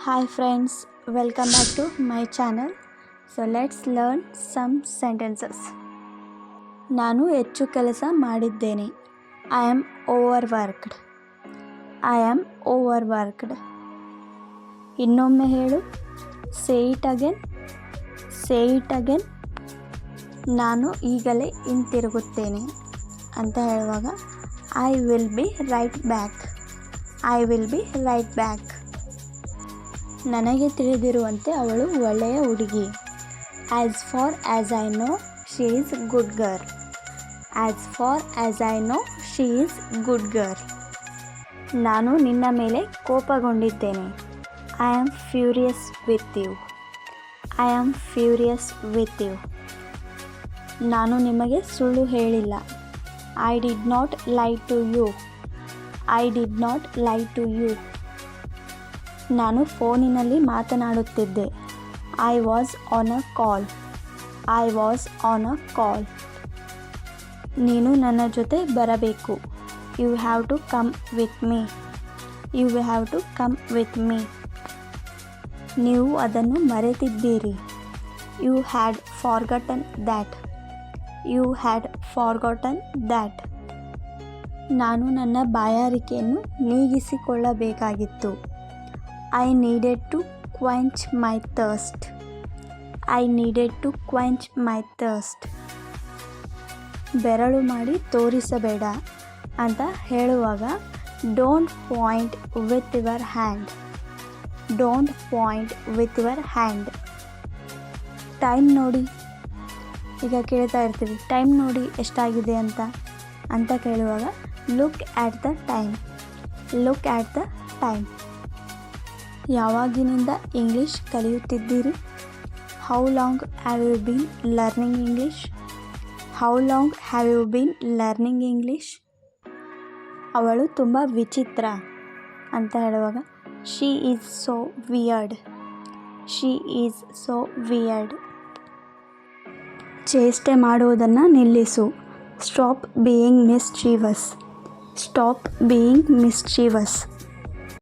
Hi friends, welcome back to my channel. So let's learn some sentences. ನಾನು ಹೆಚ್ಚು ಕೆಲಸ ಮಾಡಿದ್ದೇನೆ. I am overworked I am overworked ಇನ್ನೊಮ್ಮೆ ಹೇಳು ಸೇ ಅಗೇನ್ ಸೇ ಅಗೇನ್ ನಾನು ಈಗಲೇ ಹಿಂತಿರುಗುತ್ತೇನೆ ಅಂತ ಹೇಳುವಾಗ I will be right back I will be right back ನನಗೆ ತಿಳಿದಿರುವಂತೆ ಅವಳು ಒಳ್ಳೆಯ ಹುಡುಗಿ. As far as I know she is good girl as far as I know she is good girl ನಾನು ನಿನ್ನ ಮೇಲೆ ಕೋಪಗೊಂಡಿದ್ದೇನೆ. I am furious with you I am furious with you ನಾನು ನಿಮಗೆ ಸುಳ್ಳು ಹೇಳಿಲ್ಲ. I did not lie to you I did not lie to you ನಾನು ಫೋನಿನಲ್ಲಿ ಮಾತನಾಡುತ್ತಿದ್ದೆ. I was on a call I was on a call ನೀನು ನನ್ನ ಜೊತೆ ಬರಬೇಕು. You have to come with me you have to come with me ನೀವು ಅದನ್ನು ಮರೆತಿದ್ದೀರಿ. You had forgotten that you had forgotten that ನಾನು ನನ್ನ ಬಾಯಾರಿಕೆಯನ್ನು ನೀಗಿಸಿಕೊಳ್ಳಬೇಕಾಗಿತ್ತು. I needed to quench my thirst I needed to quench my thirst ಬೆರಳು ಮಾಡಿ ತೋರಿಸಬೇಡ ಅಂತ ಹೇಳುವಾಗ don't point with your hand don't point with your hand time ನೋಡಿ. ಈಗ ಕೇಳ್ತಾ ಇರ್ತೀವಿ ಟೈಮ್ ನೋಡಿ ಎಷ್ಟಾಗಿದೆ ಅಂತ? ಅಂತ ಕೇಳುವಾಗ look at the time look at the time ಯಾವಾಗಿನಿಂದ English ಕಲಿಯುತ್ತಿದ್ದೀರಿ? How long have you been learning English how long have you been learning English ಅವಳು ತುಂಬ ವಿಚಿತ್ರ ಅಂತ ಹೇಳುವಾಗ she is so weird she is so weird ಚೇಷ್ಟೆ ಮಾಡುವುದನ್ನು ನಿಲ್ಲಿಸು. Stop being mischievous stop being mischievous